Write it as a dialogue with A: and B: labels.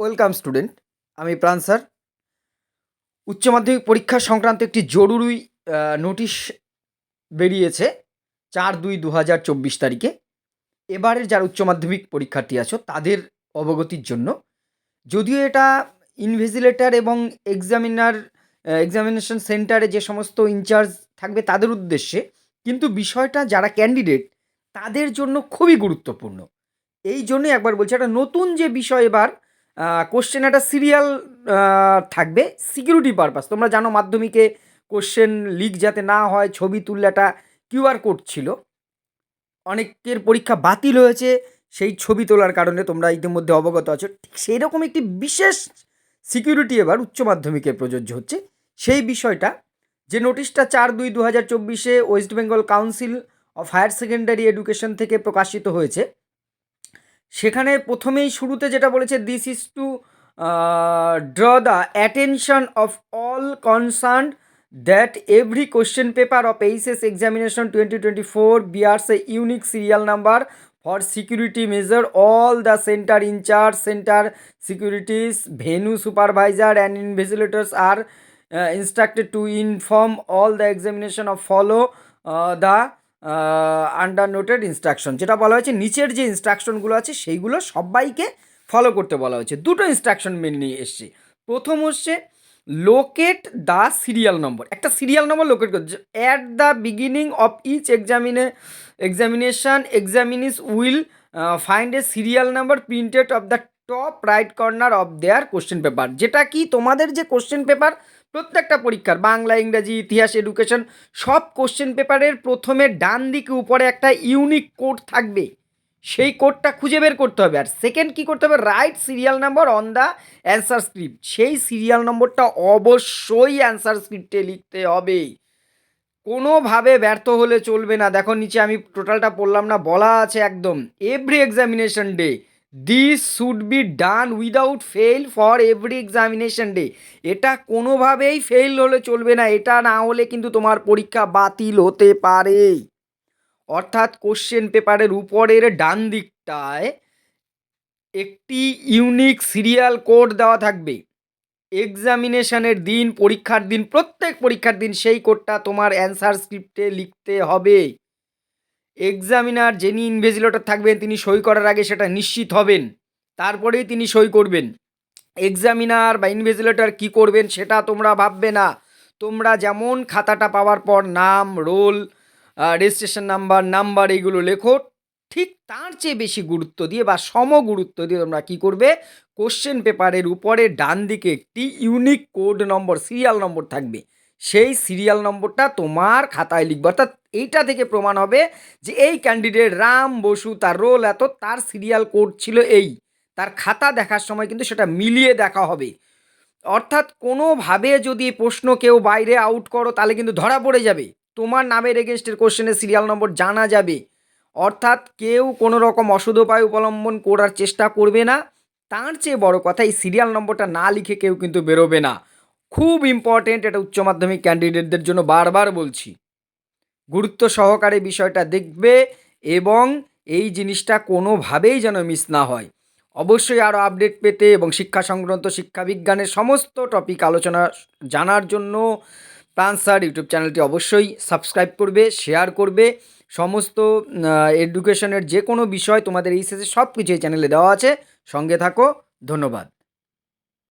A: Welcome student, আমি প্রাণ sir. উচ্চ মাধ্যমিক পরীক্ষা সংক্রান্ত একটি জরুরি নোটিশ বেরিয়েছে চার দুই দু হাজার চব্বিশ তারিখে। এবারের যারা উচ্চ মাধ্যমিক পরীক্ষার্থী আছো, তাদের অবগতির জন্য। যদিও এটা ইনভেজিলেটার এবং এক্সামিনার এক্সামিনেশন সেন্টারে যে সমস্ত ইনচার্জ থাকবে তাদের উদ্দেশ্যে, কিন্তু বিষয়টা যারা ক্যান্ডিডেট তাদের জন্য খুবই গুরুত্বপূর্ণ। এই জন্যই একবার বলছি, একটা নতুন যে বিষয় এবার কোশ্চেন একটা সিরিয়াল থাকবে সিকিউরিটি পারপাস তোমরা জানো মাধ্যমিকে কোশ্চেন লিক যাতে না হয়, ছবি তুললে একটা কিউআর কোড ছিল। অনেকের পরীক্ষা বাতিল হয়েছে, সেই ছবি তোলার কারণে তোমরা ইতিমধ্যে অবগত আছো। ঠিক সেই রকম একটি বিশেষ সিকিউরিটি এবার উচ্চ মাধ্যমিকে প্রযোজ্য হচ্ছে। সেই বিষয়টা, যে নোটিশটা চার দুই দু হাজার চব্বিশে West Bengal Council of Higher Secondary Education থেকে প্রকাশিত হয়েছে সেখানে প্রথমেই শুরুতে যেটা বলেছে this is to draw the attention of all concern that every question paper of HS examination twenty twenty four bears a unique serial number for security measure all the centre incharge centre securities venue supervisor and invigilators R to inform all the examination of follow uh, the under noted instruction যেটা বলা হয়েছে, নিচের যে ইনস্ট্রাকশনগুলো আছে, সেইগুলো সবাইকে follow করতে বলা হয়েছে। দুটো ইনস্ট্রাকশন মেন নিয়ে এসছে। প্রথম হচ্ছে লোকেট দ্য সিরিয়াল নম্বর একটা সিরিয়াল নম্বর লোকেট করছে at the beginning of each examine examination examinees will find a serial number printed of the top right corner of their question paper যেটা কি তোমাদের যে কোশ্চেন পেপার প্রত্যেকটা পরীক্ষার, বাংলা, ইংরাজি, ইতিহাস এডুকেশন সব কোশ্চেন পেপারের প্রথমে ডান দিকে উপরে একটা ইউনিক কোড থাকবে। সেই কোডটা খুঁজে বের করতে হবে। আর সেকেন্ড কী করতে হবে? Write serial number on the answer script সেই সিরিয়াল নম্বরটা অবশ্যই অ্যান্সার স্ক্রিপ্টে লিখতে হবে। কোনোভাবে ব্যর্থ হলে চলবে না। দেখো, নিচে আমি টোটালটা পড়লাম না, বলা আছে একদম। Every examination day this should be done without fail for every examination day এটা কোনোভাবেই ফেল হলে চলবে না। এটা না হলে কিন্তু তোমার পরীক্ষা বাতিল হতে পারে। অর্থাৎ কোশ্চেন পেপারের উপরের ডান দিকটায় একটি ইউনিক সিরিয়াল কোড দেওয়া থাকবে। এক্সামিনেশনের দিন, পরীক্ষার দিন, প্রত্যেক পরীক্ষার দিন সেই কোডটা তোমার অ্যান্সার স্ক্রিপ্টে লিখতে হবে। এক্সামিনার যিনি ইনভেজিলেটর থাকবেন, তিনি সই করার আগে সেটা নিশ্চিত হবেন। তারপরেই তিনি সই করবেন। এক্সামিনার বা ইনভেজিলেটর কি করবেন সেটা তোমরা ভাববে না। তোমরা যেমন খাতাটা পাওয়ার পর নাম রোল রেজিস্ট্রেশন নাম্বার নাম্বার এইগুলো লেখো, ঠিক তার চেয়ে বেশি গুরুত্ব দিয়ে বা সম গুরুত্ব দিয়ে তোমরা কী করবে? কোশ্চেন পেপারের উপরে ডান দিকে একটি unique code number serial number থাকবে। সেই সিরিয়াল নম্বরটা তোমার খাতায় লিখবে। অর্থাৎ এইটা থেকে প্রমাণ হবে যে এই ক্যান্ডিডেট রাম বসু, তার রোল এত, তার সিরিয়াল কোড ছিল এই। তার খাতা দেখার সময় কিন্তু সেটা মিলিয়ে দেখা হবে। অর্থাৎ কোনোভাবে যদি প্রশ্ন কেউ বাইরে আউট করো, তাহলে কিন্তু ধরা পড়ে যাবে। তোমার নামের এগেনস্টের কোশ্চেনের সিরিয়াল নম্বর জানা যাবে। অর্থাৎ কেউ কোনো রকম অসুধোপায় অবলম্বন করার চেষ্টা করবে না। তার চেয়ে বড় কথা, এই সিরিয়াল নম্বরটা না লিখে কেউ কিন্তু বেরোবে না। খুব ইম্পর্টেন্ট এটা উচ্চ মাধ্যমিক ক্যান্ডিডেটদের জন্য বারবার বলছি। গুরুত্ব সহকারে বিষয়টা দেখবে এবং এই জিনিসটা কোনোভাবেই যেন মিস না হয়। অবশ্যই আরও আপডেট পেতে এবং শিক্ষা সংক্রান্ত শিক্ষা বিজ্ঞানের সমস্ত টপিক আলোচনা জানার জন্য প্রাণ ইউটিউব চ্যানেলটি অবশ্যই সাবস্ক্রাইব করবে শেয়ার করবে। সমস্ত এডুকেশনের যে কোনো বিষয় তোমাদের এই শেষে সব কিছু এই চ্যানেলে দেওয়া আছে। সঙ্গে থাকো, ধন্যবাদ।